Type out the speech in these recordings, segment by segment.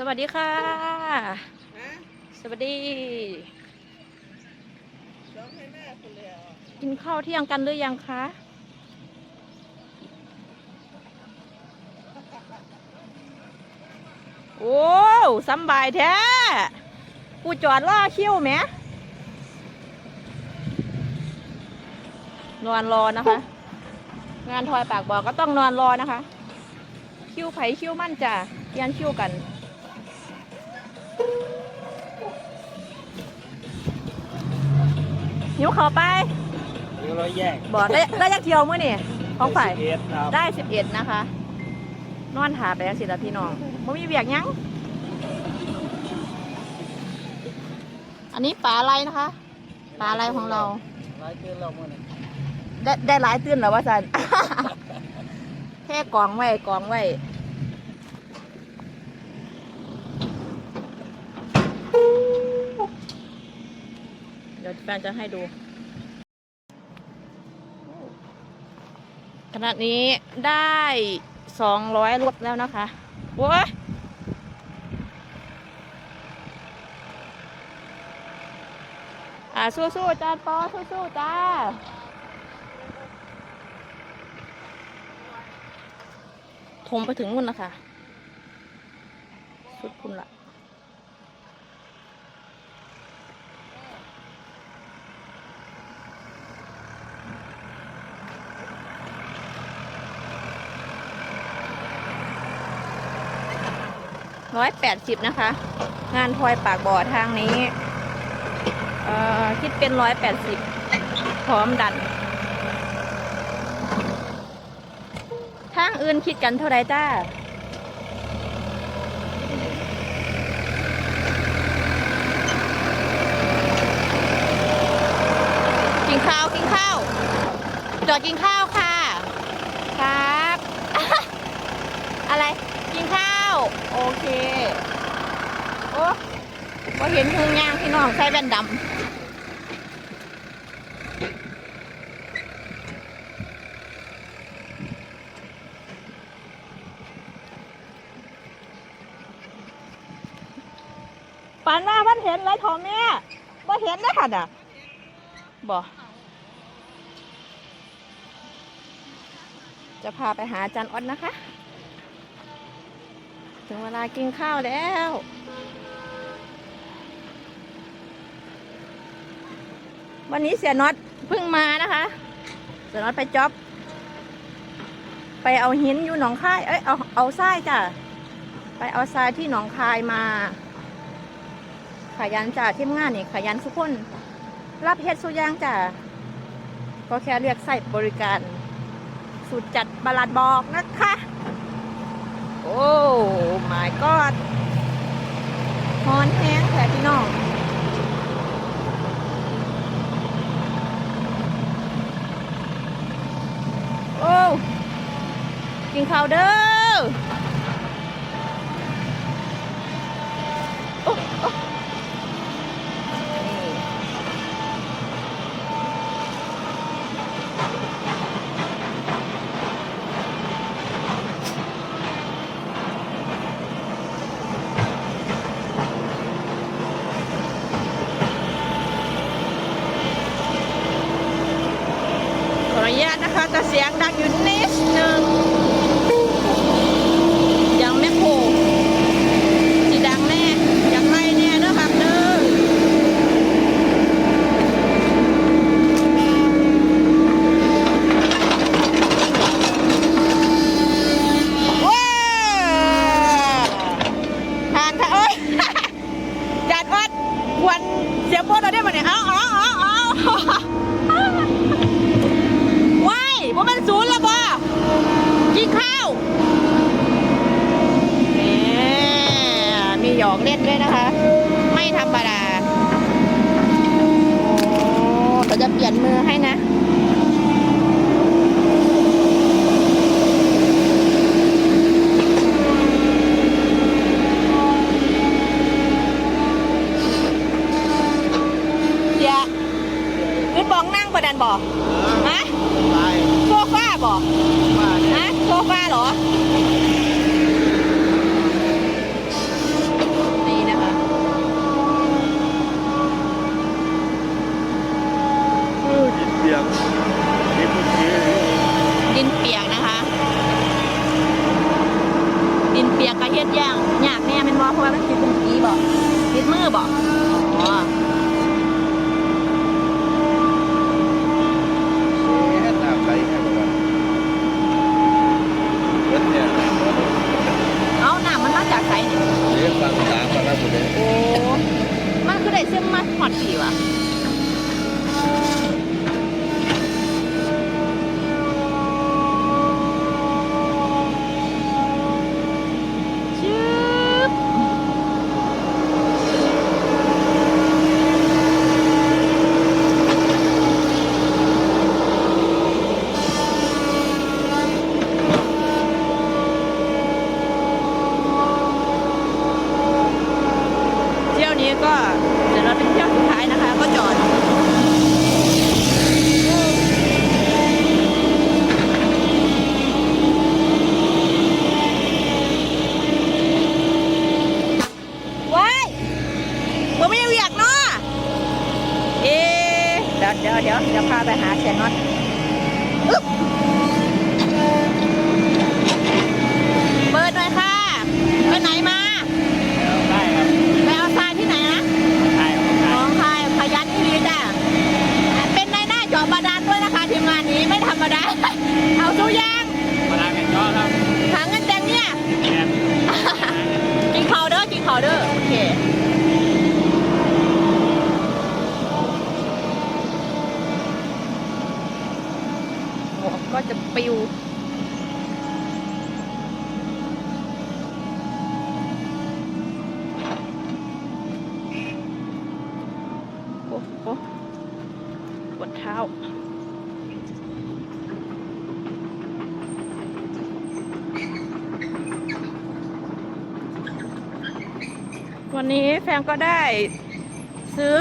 สวัสดีค่ะ สวัสดีร้องให้แม่คนเดียวกินข้าวเที่ยงกันหรือยังคะ โอ้สำบายแท้ กูจอดล่อคิ้วไหมนอนรอนะคะ งานทอยปากบอกก็ต้องนอนรอนะคะ คิ้วไผ่คิ้วมั่นจ้ะเรียันคิ้วกัน หิวเขอไปนิ้วร้อยแยกบอกได้ได้ยักเที่ยวมื้อนี่ของฝ่ายเอสครับได้สิบเอ็ดนะคะ นอนถาไปแล้วสิละพี่น้องไม่มีเบียกหยัง อันนี้ปลาอะไรนะคะปลาอะไรของเรา ร้อยเกินเราเมื่อไหร่ได้ได้หลายตื้นแล้วว่าสัน แค่กองไว้กองไว้ เดี๋ยวแฟนจะให้ดูขณะนี้ได้สองร้อยรถแล้วนะคะโว้ยอ่าสู้ๆจ้าปอสู้ๆจ้าทมไปถึงนู่นนะคะ สุดคุณละ ร้อยแปดสิบนะคะ งานพลอยปากบ่อทางนี้ เอ่อ คิดเป็นร้อยแปดสิบพร้อมดัน ทางอื่นคิดกันเท่าไรจ้ากินข้าว กินข้าว จอดกินข้าวค่ะ ครับ อะไร โอเค โอ้พอเห็นพุงยางพี่น้องใส่แว่นดำปานว่าพันเห็นไรทอแม่บ่เห็นนะค่ะน่ะบ่จะพาไปหาอาจันออดนะคะ ถึงเวลากินข้าวแล้ววันนี้เสียน็อตเพิ่งมานะคะ เสียน็อตไปจ็อบ ไปเอาหินอยู่หนองคาย เอ้ยเอาเอาทรายจ้ะ ไปเอาทรายที่หนองคายมาขยันจ้ะทีมงานนี่ขยันทุกคน รับเฮ็ดสุอยางจ้ะ ก็แค่เรียกใส่บริการ สุดจัดบาลาดบอกนะคะ โอ้ my god ฮอนแห้งแผลพี่น้องโอ้กินข้าวเด้อโอ้โอ้นี่ขออ นุญาตนะคะ แต่เสียงดังอยู่นิดนึงไม่โผล่สีดังแน่อยากไล่แน่เด้อครับเด้อว้าวทานค่ะเอ้ย จัดวัดควันเสียโพดเราได้มาเนี่ยเอาเอาเอาเอา ว้ายว่ามันศูนย์และบ่กินข้าว นี่มีหย อกเล่นด้วยนะคะ ไม่ธรรมดาเราจะเปลี่ยนมือให้นะเดี๋ยวขึ้นบองนั่งประดันบ่ฮะโซฟาบ่มาเนี่ยฮะโซฟาเหรอ เฮ็ดอย่างยากแน่แม่นบ่เพราะว่ามันติดตรงกี้บ่ติดมือบ่อ๋อ เฮ็ดน้ำไหลให้บ่ว่าเบิดเนี่ย เอาน้ำมันมาจากไสนี่ เรียกฟังตามฟังแล้วบ่ได้ โอ้ มันคือได้ซึมมาหอดผีวะชึบเที่ยวนี้ก็เดี๋ยวเราเป็นเที่ยวสุดท้ายนะคะ ก็จอด ว้ายมึงไม่ได้เวียกเนาะเอ๊ะเดี๋ยวเดี๋ยวเดี๋ยวเดี๋ยวพาไปหาเสียน็อตเปิดหน่อยค่ะ ไปไหนมา ได้ครับ ไปเอาทรายที่ไหนนะ ได้ครับ น้องคายขยันที่ดีจ้ะ เป็นในหน้าจอบาดาลด้วยนะคะทีมงานนี้ไม่ธรรมดา เอาทุกอย่าง มาได้เป็นยอดครับ หาเงินแดงเนี่ย แอน กินเขาวเด้อกินเขาวเด้อโอเคหมว ก็จะปิวโอ้โหปวดเท้าวันนี้แฟนก็ได้ซื้อ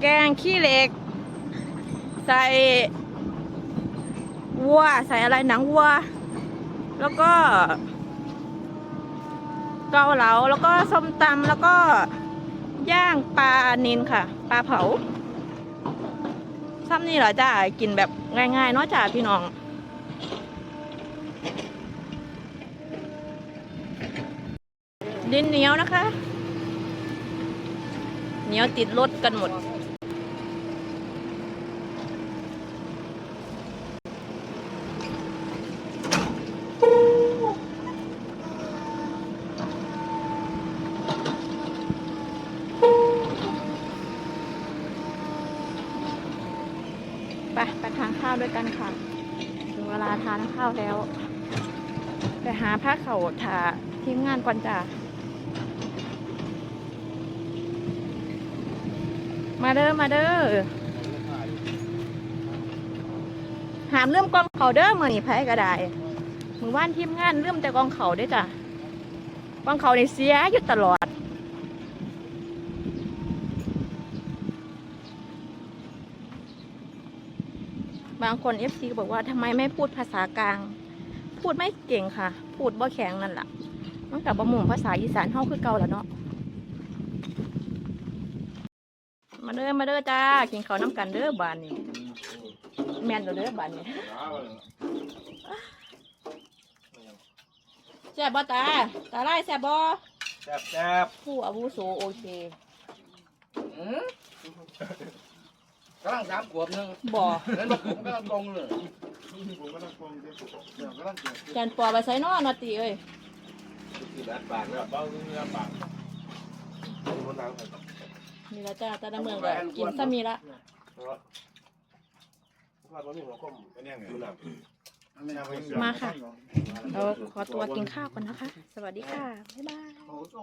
แกงขี้เหล็ก ใส่ วัว ใส่อะไรหนังวัว แล้วก็ เกาเหลาแล้วก็ส้มตำแล้วก็ย่างปลานินค่ะ ปลาเผาซ้ำนี่เหรอจ้ากินแบบง่ายๆเนาะจ้าพี่น้องดินเหนียวนะคะ เหนียวติดรถกันหมด ไปไปทานข้าวด้วยกันค่ะถึงเวลาทานข้าวแล้ว ไปหาผ้าเขาวถาทีมงานก่อนจ้ะมาเด้อมาเด้อหามเริ่มกองเขาเด้อมือนี่ไผก็ได้มือว่านทีมงานเริ่มแต่กองเขาเด้จ้ะกองเขาในเสียอยู่ตลอด บางคนเอฟซีก็บอกว่าทำไมไม่พูดภาษากลาง พูดไม่เก่งค่ะ พูดบ่แข็งนั่นแหละมันกับบะหมุ่งภาษาอีสานเฮาคือเก่าแล้วเนาะมาเด้อมาเด้อจ้ากินข้าวน้ำกันเด้อบานนี้แม่นเด้อเด้อบานนี้แซ่บบ่ตาตาไล่แซ่บบ่แซ่บแซ่บผู้อาวุโสโอเค กำลังสามขวบหนึงบ่แล้วบอกผมกำลังตรงเลยแกนปอไปใส่นอนอตีเอ้ยสิบาทปากแล้วเบาเนื้อปากคนหลังนี่ละจ้าตาดำเมืองก็กินซะมีละว่าบ่มีหัวคมเป็นยังไงดูหนังมาค่ะ เราขอตัวกินข้าวก่อนนะคะ สวัสดีค่ะ บ๊ายบาย โอ้โห